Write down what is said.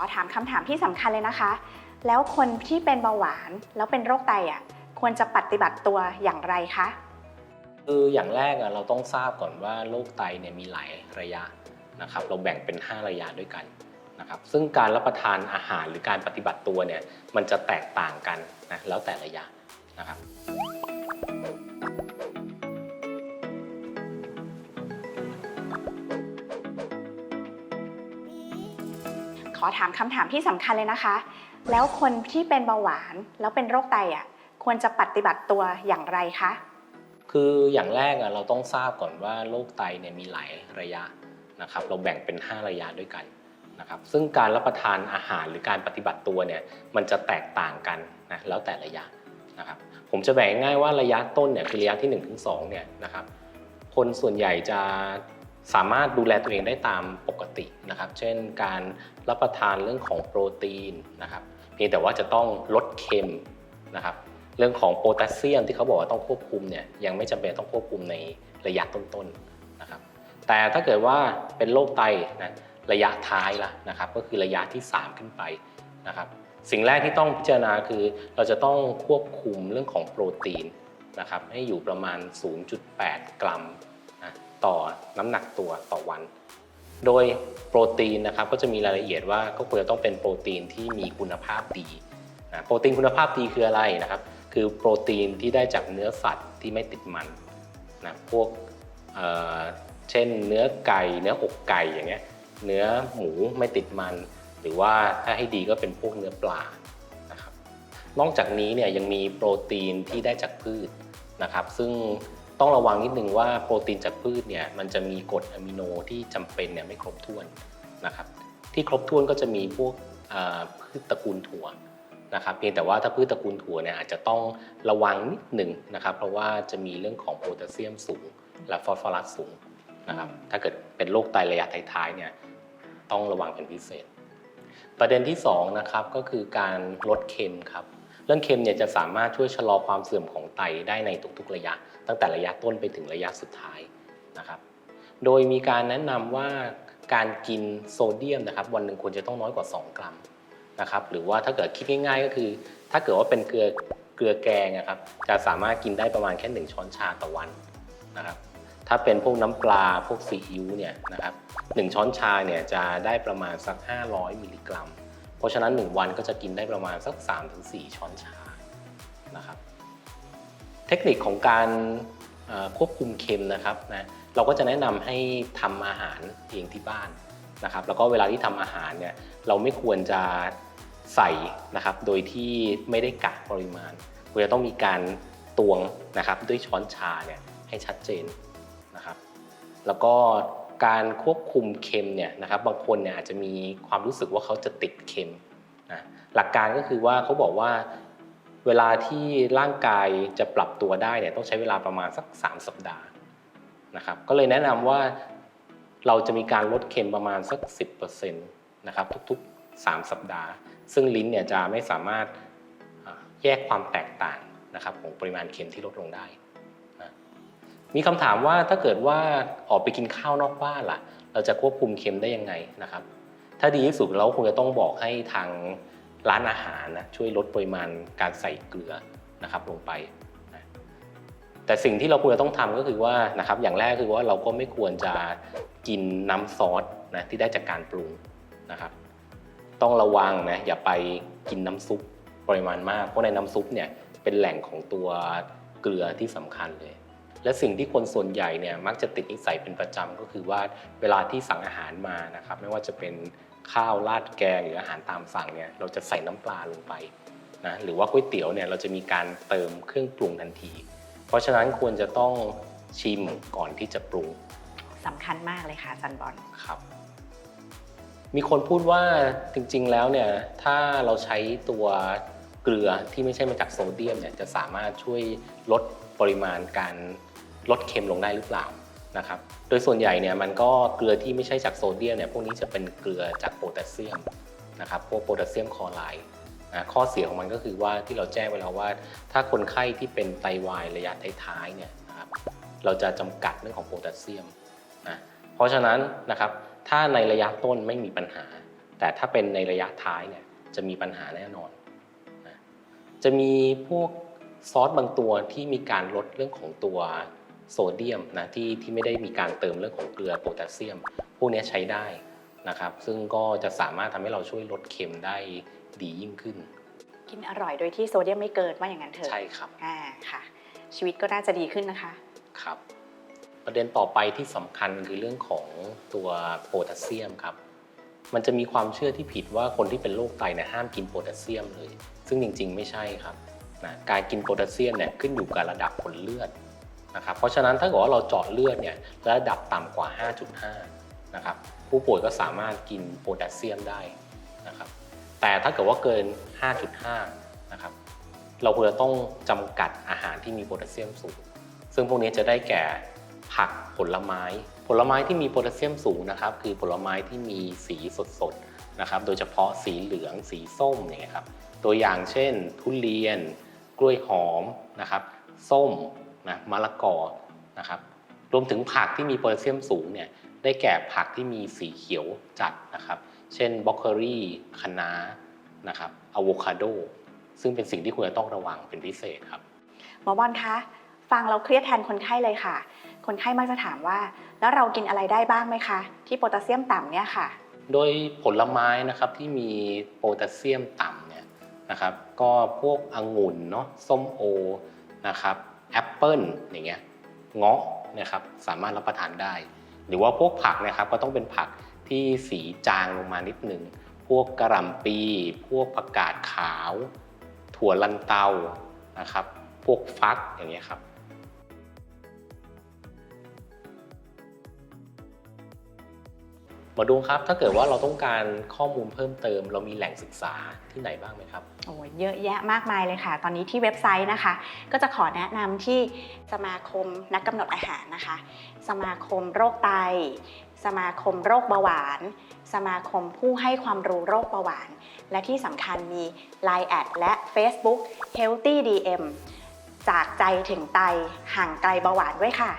ขอถามคำถามที่สำคัญเลยนะคะ แล้วคนที่เป็นเบาหวานแล้วเป็นโรคไตอะควรจะปฏิบัติตัวอย่างไรคะ คืออย่างแรกอะเราต้องทราบก่อนว่าโรคไตเนี่ยมีหลายระยะนะครับ เราแบ่งเป็น 5 ระยะด้วยกันนะครับซึ่งการรับประทานอาหารหรือการปฏิบัติตัวเนี่ยมันจะแตกต่างกันนะแล้วแต่ระยะนะครับ ขอถามคำถามที่สำคัญเลยนะคะ แล้วคนที่เป็นเบาหวานแล้วเป็นโรคไตอะควรจะปฏิบัติตัวอย่างไรคะ คืออย่างแรกอะเราต้องทราบก่อนว่าโรคไตเนี่ยมีหลายระยะนะครับ เราแบ่งเป็น 5 ระยะด้วยกันนะครับซึ่งการรับประทานอาหารหรือการปฏิบัติตัวเนี่ยมันจะแตกต่างกันนะแล้วแต่ระยะนะครับผมจะแบ่งง่ายว่าระยะต้นเนี่ยคือระยะที่1นถึงสเนี่ยนะครับคนส่วนใหญ่จะ สามารถดูแลตัวเองได้ตามปกตินะครับ เช่นการรับประทานเรื่องของโปรตีนนะครับ เพียงแต่ว่าจะต้องลดเค็มนะครับ เรื่องของโพแทสเซียมที่เขาบอกว่าต้องควบคุมเนี่ยยังไม่จำเป็นต้องควบคุมในระยะต้นๆนะครับ แต่ถ้าเกิดว่าเป็นโรคไตนะระยะท้ายละนะครับ ก็คือระยะที่ 3 ขึ้นไปนะครับ สิ่งแรกที่ต้องพิจารณาคือ เราจะต้องควบคุมเรื่องของโปรตีนนะครับให้อยู่ประมาณ 0.8 กรัม นะต่อน้ำหนักตัวต่อวัน โดยโปรตีนนะครับก็จะมีรายละเอียดว่าก็ควรจะต้องเป็นโปรตีนที่มีคุณภาพดีนะโปรตีนคุณภาพดีคืออะไรนะครับ คือโปรตีนที่ได้จากเนื้อสัตว์ที่ไม่ติดมันนะพวกเเช่น เนื้อไก่เนื้ออกไก่อย่างเงี้ยเนื้อหมูไม่ติดมัน หรือว่าถ้าให้ดีก็เป็นพวกเนื้อปลานะครับนอกจากนี้เนี่ยยังมีโปรตีนที่ได้จากพืชนะครับ ซึ่ง ต้องระวังนิดนึงว่าโปรตีนจากพืชเนี่ยมันจะมีกรดอะมิโนที่จำเป็นเนี่ยไม่ครบถ้วนนะครับที่ครบถ้วนก็จะมีพวกพืชตระกูลถั่วนะครับเพียงแต่ว่าถ้าพืชตระกูลถั่วเนี่ยอาจจะต้องระวังนิดหนึ่งนะครับ เพราะว่าจะมีเรื่องของโพแทสเซียมสูง และฟอสฟอรัสสูงนะครับถ้าเกิดเป็นโรคไตระยะท้ายๆเนี่ยต้องระวังเป็นพิเศษ ประเด็นที่2นะครับก็คือการลดเค็มครับ เรื่องเค็มเนี่ยจะสามารถช่วยชะลอความเสื่อมของไตได้ในทุกๆระยะ ตั้งแต่ระยะต้นไปถึงระยะสุดท้ายนะครับ โดยมีการแนะนำว่าการกินโซเดียมนะครับวันหนึ่งควรจะต้องน้อยกว่า 2 กรัมนะครับหรือว่าถ้าเกิดคิดง่ายๆ ก็คือ ถ้าเกิดว่าเป็นเกลือเกลือแกงนะครับจะสามารถกินได้ประมาณแค่ 1 ช้อนชาต่อวันนะครับถ้าเป็นพวกน้ำปลาพวกซีอิ๊วเนี่ยนะครับหช้อนชาเนี่ยจะได้ประมาณสัก 500 มิลลิกรัม เพราะฉะนั้น 1 วันก็จะกินได้ประมาณสัก 3-4 ช้อนชานะครับเทคนิคของการควบคุมเค็มนะครับนะเราก็จะแนะนำให้ทำอาหารเองที่บ้านนะครับ แล้วก็เวลาที่ทำอาหารเนี่ยเราไม่ควรจะใส่นะครับ โดยที่ไม่ได้กะปริมาณควรจะต้องมีการตวงนะครับด้วยช้อนชาเนี่ยให้ชัดเจนนะครับ แล้วก็ การควบคุมเค็มเนี่ยนะครับบางคนเนี่ยอาจจะมีความรู้สึกว่าเขาจะติดเค็มนะหลักการก็คือว่าเขาบอกว่าเวลาที่ร่างกายจะปรับตัวได้เนี่ยต้องใช้เวลาประมาณสัก 3 สัปดาห์นะครับก็เลยแนะนำว่าเราจะมีการลดเค็มประมาณสัก 10%นะครับทุกๆ 3 สัปดาห์ ซึ่งลิ้นเนี่ยจะไม่สามารถแยกความแตกต่างนะครับของปริมาณเค็มที่ลดลงได้ มีคำถามว่าถ้าเกิดว่าออกไปกินข้าวนอกบ้านล่ะ เราจะควบคุมเค็มได้ยังไงนะครับ ถ้าดีที่สุดเราคงจะต้องบอกให้ทางร้านอาหารนะช่วยลดปริมาณการใส่เกลือนะครับลงไปนะแต่สิ่งที่เราควรจะต้องทำก็คือว่านะครับอย่างแรกคือว่าเราก็ไม่ควรจะกินน้ำซอสนะที่ได้จากการปรุงนะครับ ต้องระวังนะอย่าไปกินน้ำซุปปริมาณมากเพราะในน้ำซุปเนี่ยเป็นแหล่งของตัวเกลือที่สำคัญเลย และสิ่งที่คนส่วนใหญ่เนี่ยมักจะติดนิสัยเป็นประจำก็คือว่าเวลาที่สั่งอาหารมานะครับไม่ว่าจะเป็นข้าวราดแกงหรืออาหารตามสั่งเนี่ยเราจะใส่น้ำปลาลงไปนะหรือว่าก๋วยเตี๋ยวเนี่ยเราจะมีการเติมเครื่องปรุงทันที เพราะฉะนั้นควรจะต้องชิมก่อนที่จะปรุงสำคัญมากเลยค่ะอาจันบอลครับมีคนพูดว่าจริงๆแล้วเนี่ยถ้าเราใช้ตัวเกลือที่ไม่ใช่มาจากโซเดียมเนี่ยจะสามารถช่วยลดปริมาณการ ลดเค็มลงได้หรือเปล่านะครับ โดยส่วนใหญ่เนี่ยมันก็เกลือที่ไม่ใช่จากโซเดียมเนี่ยพวกนี้จะเป็นเกลือจากโพแทสเซียมนะครับพวกโพแทสเซียมคลอไรด์นะข้อเสียของมันก็คือว่าที่เราแจ้งไว้แล้วว่า ถ้าคนไข้ที่เป็นไตวายระยะท้ายๆเนี่ยนะครับเราจะจำกัดเรื่องของโพแทสเซียมนะเพราะฉะนั้นนะครับถ้าในระยะต้นไม่มีปัญหา แต่ถ้าเป็นในระยะท้ายเนี่ยจะมีปัญหาแน่นอนนะจะมีพวกซอสบางตัวที่มีการลดเรื่องของตัว โซเดียมนะที่ที่ไม่ได้มีการเติมเรื่องของเกลือโพแทสเซียม พวกเนี้ยใช้ได้นะครับ ซึ่งก็จะสามารถทำให้เราช่วยลดเค็มได้ดียิ่งขึ้น กินอร่อยโดยที่โซเดียมไม่เกินว่าอย่างนั้นเถอะใช่ครับอ่าค่ะ ชีวิตก็น่าจะดีขึ้นนะคะครับ ประเด็นต่อไปที่สำคัญคือเรื่องของตัวโพแทสเซียมครับมันจะมีความเชื่อที่ผิดว่าคนที่เป็นโรคไตเนี่ยห้ามกินโพแทสเซียมเลย ซึ่งจริงๆ ไม่ใช่ครับนะการกินโพแทสเซียมเนี่ยขึ้นอยู่กับระดับผลเลือด นะครับเพราะฉะนั้นถ้าเกิดว่าเราเจาะเลือดเนี่ยระดับต่ำกว่า 5.5 นะครับผู้ป่วยก็สามารถกินโพแทสเซียมได้นะครับแต่ถ้าเกิดว่าเกิน 5.5 นะครับเราควรจะต้องจำกัดอาหารที่มีโพแทสเซียมสูง ซึ่งพวกนี้จะได้แก่ผักผลไม้ ผลไม้ที่มีโพแทสเซียมสูงนะครับคือผลไม้ที่มีสีสดๆนะครับโดยเฉพาะสีเหลืองสีส้มอย่างเงี้ยครับตัวอย่างเช่น ทุเรียน กล้วยหอมนะครับส้ม นะมะละกอนะครับรวมถึงผักที่มีโพแทสเซียมสูงเนี่ยได้แก่ผักที่มีสีเขียวจัดนะครับ เช่นบล็อกเกอรี่คะน้านะครับอะโวคาโดซึ่งเป็นสิ่งที่ควรจะต้องระวังเป็นพิเศษครับหมอบอลคะฟังเราเครียดแทนคนไข้เลยค่ะ คนไข้มักจะถามว่า แล้วเรากินอะไรได้บ้างไหมคะ ที่โพแทสเซียมต่ำเนี่ยค่ะ โดยผลไม้นะครับที่มีโพแทสเซียมต่ำเนี่ยนะครับ ก็พวกองุ่นเนาะส้มโอนะครับ แอปเปิลอย่างเงี้ยเงาะนะครับสามารถรับประทานได้ หรือว่าพวกผักนะครับก็ต้องเป็นผักที่สีจางลงมานิดนึงพวกกระหล่ำปี พวกผักกาดขาว ถั่วลันเตานะครับ พวกฟักอย่างเงี้ยครับ มอดูครับ ถ้าเกิดว่าเราต้องการข้อมูลเพิ่มเติม เรามีแหล่งศึกษาที่ไหนบ้างไหมครับโอ้เยอะแยะมากมายเลยค่ะ ตอนนี้ที่เว็บไซต์นะคะ ก็จะขอแนะนำที่สมาคมนักกำหนดอาหารนะคะ สมาคมโรคไต สมาคมโรคเบาหวาน สมาคมผู้ให้ความรู้โรคเบาหวาน และที่สำคัญมี Line แอดและ Facebook Healthy DM จากใจถึงไตห่างไกลเบาหวานด้วยค่ะ